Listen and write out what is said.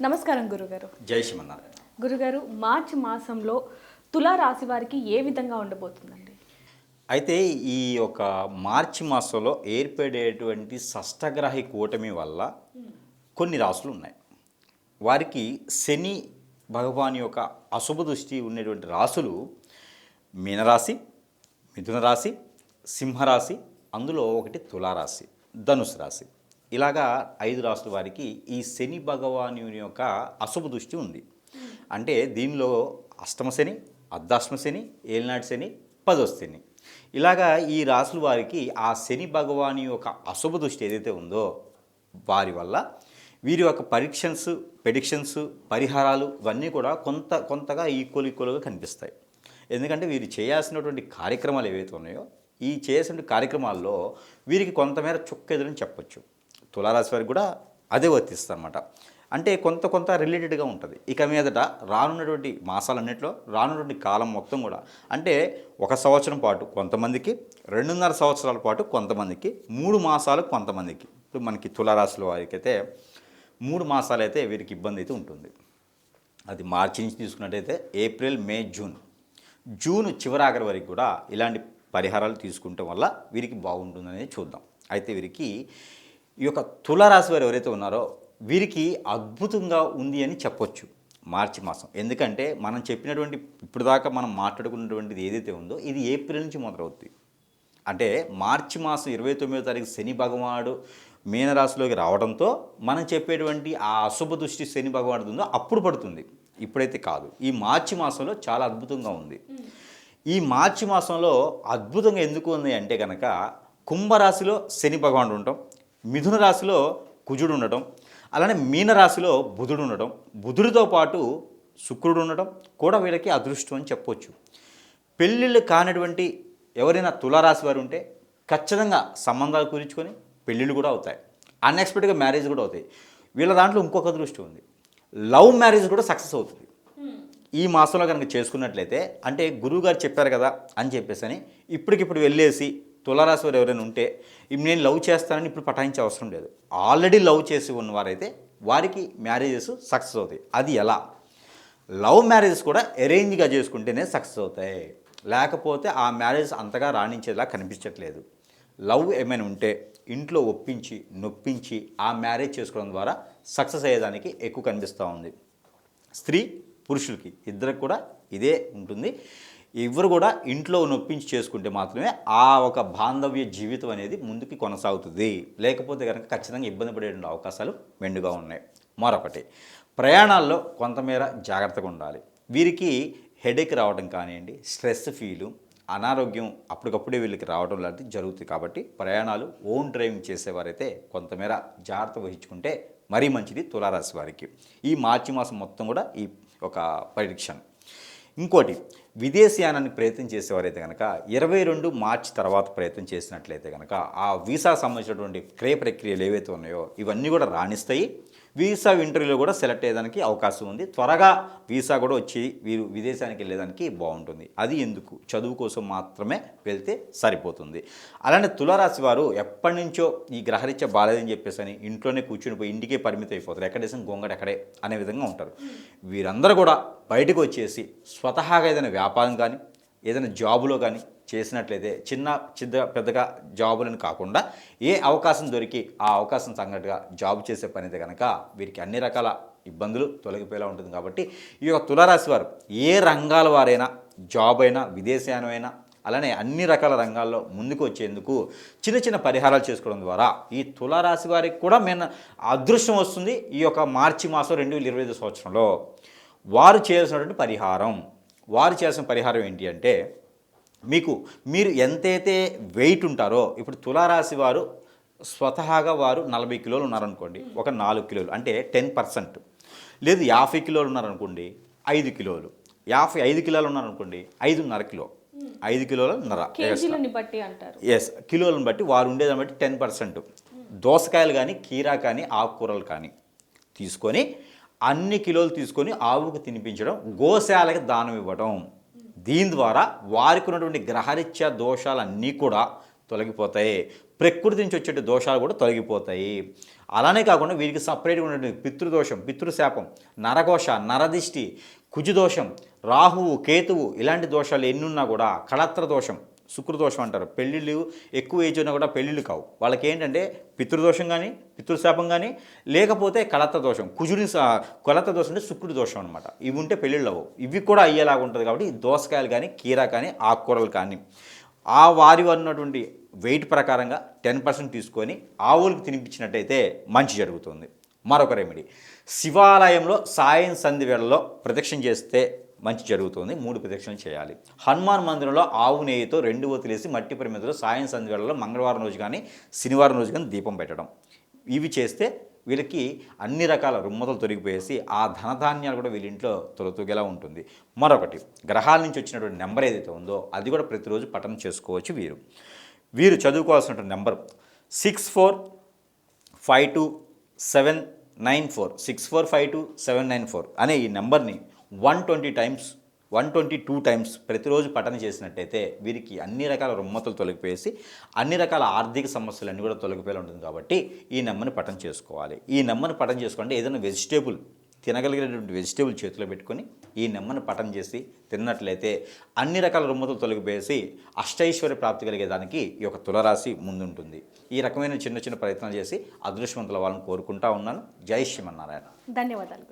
నమస్కారం గురుగారు. జై శ్రీమన్నారాయణ. గురుగారు మార్చి మాసంలో తులా రాశి వారికి ఏ విధంగా ఉండబోతుందండి? అయితే ఈ యొక్క మార్చి మాసంలో ఏర్పడేటువంటి షష్టగ్రహి కూటమి వల్ల కొన్ని రాసులు ఉన్నాయి. వారికి శని భగవాన్ యొక్క అశుభ దృష్టి ఉన్నటువంటి రాసులు మీనరాశి మిథున రాశి సింహరాశి అందులో ఒకటి తులారాశి ధనుసు రాశి. ఇలాగా ఐదు రాసుల వారికి ఈ శని భగవాను యొక్క అశుభ దృష్టి ఉంది. అంటే దీనిలో అష్టమ శని అర్ధాష్టమ శని ఏలినాటి శని పదో శని. ఇలాగా ఈ రాసుల వారికి ఆ శని భగవాని యొక్క అశుభ దృష్టి ఏదైతే ఉందో వారి వల్ల వీరి యొక్క పరీక్షన్స్ ప్రెడిక్షన్స్ పరిహారాలు ఇవన్నీ కూడా కొంత కొంతగా ఈక్వల్ ఈక్వల్గా కనిపిస్తాయి. ఎందుకంటే వీరు చేయాల్సినటువంటి కార్యక్రమాలు ఏవైతే ఉన్నాయో ఈ చేయాల్సిన కార్యక్రమాల్లో వీరికి కొంతమేర చుక్క ఎదురని చెప్పొచ్చు. తులారాశి వారికి కూడా అదే వర్తిస్తుంది అనమాట అంటే కొంత కొంత రిలేటెడ్గా ఉంటుంది. ఇక మీదట రానున్నటువంటి మాసాలన్నింటిలో రానున్నటువంటి కాలం మొత్తం కూడా అంటే ఒక సంవత్సరం పాటు కొంతమందికి రెండున్నర సంవత్సరాల పాటు కొంతమందికి మూడు మాసాలు కొంతమందికి. ఇప్పుడు మనకి తులారాశిలో వారికి అయితే మూడు మాసాలు అయితే వీరికి ఇబ్బంది అయితే ఉంటుంది. అది మార్చి నుంచి తీసుకున్నట్టయితే ఏప్రిల్ మే జూన్. జూన్ చివరాఖరి వరకు కూడా ఇలాంటి పరిహారాలు తీసుకుంటే వల్ల వీరికి బాగుంటుందనేది చూద్దాం. అయితే వీరికి ఈ యొక్క తులారాశి వారు ఎవరైతే ఉన్నారో వీరికి అద్భుతంగా ఉంది అని చెప్పొచ్చు మార్చి మాసం. ఎందుకంటే మనం చెప్పినటువంటి ఇప్పుడు దాకా మనం మాట్లాడుకున్నటువంటిది ఏదైతే ఉందో ఇది ఏప్రిల్ నుంచి మొదలవుతుంది అంటే మార్చి మాసం ఇరవై తొమ్మిదో తారీఖు శని భగవానుడు మీనరాశిలోకి రావడంతో మనం చెప్పేటువంటి ఆ అశుభ దృష్టి శని భగవానుడు ఉందో అప్పుడు పడుతుంది. ఇప్పుడైతే కాదు. ఈ మార్చి మాసంలో చాలా అద్భుతంగా ఉంది. ఈ మార్చి మాసంలో అద్భుతంగా ఎందుకు ఉంది అంటే కనుక కుంభరాశిలో శని భగవానుడు ఉండటం మిథున రాశిలో కుజుడు ఉండటం అలానే మీనరాశిలో బుధుడు ఉండటం. బుధుడితో పాటు శుక్రుడు ఉండటం కూడా వీళ్ళకి అదృష్టం అని చెప్పొచ్చు. పెళ్ళిళ్ళు కానటువంటి ఎవరైనా తులారాశి వారు ఉంటే ఖచ్చితంగా సంబంధాలు కుదుర్చుకొని పెళ్ళిళ్ళు కూడా అవుతాయి. అన్ఎక్స్పెక్టెడ్గా మ్యారేజ్ కూడా అవుతాయి. వీళ్ళ దాంట్లో ఇంకొక దృష్టి ఉంది. లవ్ మ్యారేజ్ కూడా సక్సెస్ అవుతుంది. ఈ మాసంలో కనుక చేసుకున్నట్లయితే అంటే గురువుగారు చెప్పారు కదా అని చెప్పేసి అని ఇప్పటికిప్పుడు వెళ్ళేసి తులారాశి వారు ఎవరైనా ఉంటే నేను లవ్ చేస్తానని ఇప్పుడు పటాయించే అవసరం లేదు. ఆల్రెడీ లవ్ చేసి ఉన్నవారైతే వారికి మ్యారేజెస్ సక్సెస్ అవుతాయి. అది ఎలా? లవ్ మ్యారేజెస్ కూడా అరేంజ్గా చేసుకుంటేనే సక్సెస్ అవుతాయి. లేకపోతే ఆ మ్యారేజ్ అంతగా రాణించేలా కనిపించట్లేదు. లవ్ ఏమైనా ఉంటే ఇంట్లో ఒప్పించి నొప్పించి ఆ మ్యారేజ్ చేసుకోవడం ద్వారా సక్సెస్ అయ్యేదానికి ఎక్కువ కనిపిస్తూ ఉంది. స్త్రీ పురుషులకి ఇద్దరికి కూడా ఇదే ఉంటుంది. ఎవరు కూడా ఇంట్లో నొప్పించి చేసుకుంటే మాత్రమే ఆ ఒక బాంధవ్య జీవితం అనేది ముందుకు కొనసాగుతుంది. లేకపోతే కనుక ఖచ్చితంగా ఇబ్బంది పడే అవకాశాలు మెండుగా ఉన్నాయి. మరొకటి ప్రయాణాల్లో కొంతమేర జాగ్రత్తగా ఉండాలి. వీరికి హెడేక్ రావడం కానివ్వండి స్ట్రెస్ ఫీలు అనారోగ్యం అప్పటికప్పుడే వీళ్ళకి రావడం లాంటిది జరుగుతుంది కాబట్టి ప్రయాణాలు ఓన్ డ్రైవింగ్ చేసేవారైతే కొంతమేర జాగ్రత్త వహించుకుంటే మరీ మంచిది తులారాశి వారికి. ఈ మార్చి మాసం మొత్తం కూడా ఈ ఒక పరిరక్షణ ఇంకోటి విదేశీయానాన్ని ప్రయత్నం చేసేవారైతే కనుక ఇరవై రెండు మార్చి తర్వాత ప్రయత్నం చేసినట్లయితే కనుక ఆ వీసా సంబంధించినటువంటి క్రయ ప్రక్రియలు ఏవైతే ఉన్నాయో ఇవన్నీ కూడా రాణిస్తాయి. వీసా ఇంటర్వ్యూలో కూడా సెలెక్ట్ అయ్యేదానికి అవకాశం ఉంది. త్వరగా వీసా కూడా వచ్చి వీరు విదేశానికి వెళ్ళేదానికి బాగుంటుంది. అది ఎందుకు? చదువు కోసం మాత్రమే వెళ్తే సరిపోతుంది. అలానే తులారాశి వారు ఎప్పటి నుంచో ఈ గ్రహరీత్యా బాలేదని చెప్పేసి అని ఇంట్లోనే కూర్చుని పోయి ఇంటికే పరిమితం అయిపోతారు. ఎక్కడేసిన గొంగడు ఎక్కడే అనే విధంగా ఉంటారు. వీరందరూ కూడా బయటకు వచ్చేసి స్వతహాగా ఏదైనా వ్యాపారం కానీ ఏదైనా జాబులో కానీ చేసినట్లయితే చిన్న చిన్న పెద్దగా జాబులను కాకుండా ఏ అవకాశం దొరికి ఆ అవకాశం తగ్గట్టుగా జాబ్ చేసే పని అయితే కనుక వీరికి అన్ని రకాల ఇబ్బందులు తొలగిపోయేలా ఉంటుంది కాబట్టి ఈ యొక్క తులారాశి వారు ఏ రంగాల వారైనా జాబ్ అయినా విదేశయానమైనా అలానే అన్ని రకాల రంగాల్లో ముందుకు వచ్చేందుకు చిన్న చిన్న పరిహారాలు చేసుకోవడం ద్వారా ఈ తులారాశి వారికి కూడా మెయిన్ అదృష్టం వస్తుంది ఈ యొక్క మార్చి మాసం రెండు వేల ఇరవై ఐదు సంవత్సరంలో. వారు చేయాల్సినటువంటి పరిహారం. వారు చేయాల్సిన పరిహారం ఏంటి అంటే మీకు మీరు ఎంతైతే వెయిట్ ఉంటారో ఇప్పుడు తులారాశి వారు స్వతహాగా వారు నలభై కిలోలు ఉన్నారనుకోండి ఒక నాలుగు కిలోలు అంటే టెన్ పర్సెంట్ లేదు యాభై కిలోలు ఉన్నారనుకోండి ఐదు కిలోలు. యాభై ఐదు కిలోలు ఉన్నారనుకోండి ఐదున్నర కిలో. ఐదు కిలోల నర బట్టి అంటారు. ఎస్ కిలోలను బట్టి వారు ఉండేదాన్ని బట్టి టెన్ పర్సెంట్ దోసకాయలు కానీ కీరా కానీ ఆకుకూరలు కానీ తీసుకొని అన్ని కిలోలు తీసుకొని ఆవుకు తినిపించడం గోశాలకి దానం ఇవ్వడం దీని ద్వారా వారికి ఉన్నటువంటి గ్రహరీత్యా దోషాలన్నీ కూడా తొలగిపోతాయి. ప్రకృతి నుంచి వచ్చే దోషాలు కూడా తొలగిపోతాయి. అలానే కాకుండా వీరికి సపరేట్గా ఉన్నటువంటి పితృదోషం పితృశాపం నరఘోష నరదిష్టి కుజుదోషం రాహువు కేతువు ఇలాంటి దోషాలు ఎన్నున్నా కూడా కళత్ర దోషం శుక్రదోషం అంటారు. పెళ్ళిళ్ళు ఎక్కువ ఏజ్ ఉన్నా కూడా పెళ్ళిళ్ళు కావు. వాళ్ళకి ఏంటంటే పితృదోషం కానీ పితృశాపం కానీ లేకపోతే కలత దోషం. కుజుని స- దోషం అంటే శుక్రుడి దోషం అనమాట ఇవి ఉంటే పెళ్ళిళ్ళు అవ్వవు. ఇవి కూడా అయ్యేలాగా ఉంటుంది కాబట్టి దోసకాయలు కానీ కీరా కానీ ఆకుకూరలు కానీ ఆ వారి ఉన్నటువంటి వెయిట్ ప్రకారంగా టెన్ పర్సెంట్ తీసుకొని ఆవులకు తినిపించినట్టయితే మంచి జరుగుతుంది. మరొక రెమెడీ. శివాలయంలో సాయం సంధి వేళలో ప్రదక్షిణ చేస్తే మంచి జరుగుతుంది మూడు ప్రదక్షిణలు చేయాలి. హనుమాన్ మందిరంలో ఆవు నెయ్యితో రెండు ఒత్తులేసి మట్టి పరిమితిలో సాయం సంధి మంగళవారం రోజు కానీ శనివారం రోజు కానీ దీపం పెట్టడం. ఇవి చేస్తే వీళ్ళకి అన్ని రకాల రుమ్మతలు తొలగిపోయేసి ఆ ధనధాన్యాలు కూడా వీళ్ళింట్లో తొలతూగేలా ఉంటుంది. మరొకటి గ్రహాల నుంచి వచ్చినటువంటి నెంబర్ ఏదైతే ఉందో అది కూడా ప్రతిరోజు పఠనం చేసుకోవచ్చు వీరు. వీరు చదువుకోవాల్సినటువంటి number six four five two seven nine four six four five two seven nine four అనే ఈ నెంబర్ని one twenty times one twenty two times ప్రతిరోజు పఠనం చేసినట్టయితే వీరికి అన్ని రకాల రుమ్మతులు తొలగిపోయేసి అన్ని రకాల ఆర్థిక సమస్యలన్నీ కూడా తొలగిపోయి ఉంటుంది కాబట్టి ఈ నెమ్మని పఠనం చేసుకోవాలి. ఈ నెమ్మని పఠనం చేసుకుంటే ఏదైనా వెజిటేబుల్ తినగలిగినటువంటి వెజిటేబుల్ చేతిలో పెట్టుకొని ఈ నెమ్మని పఠనం చేసి తిన్నట్లయితే అన్ని రకాల రుమ్మతులు తొలగిపోయేసి అష్టైశ్వర్య ప్రాప్తి కలిగేదానికి ఈ యొక్క తులరాశి ముందుంటుంది. ఈ రకమైన చిన్న చిన్న ప్రయత్నాలు చేసి అదృష్టవంతుల వాళ్ళని కోరుకుంటా ఉన్నాను. జై శ్రీమన్నారాయణ. ధన్యవాదాలు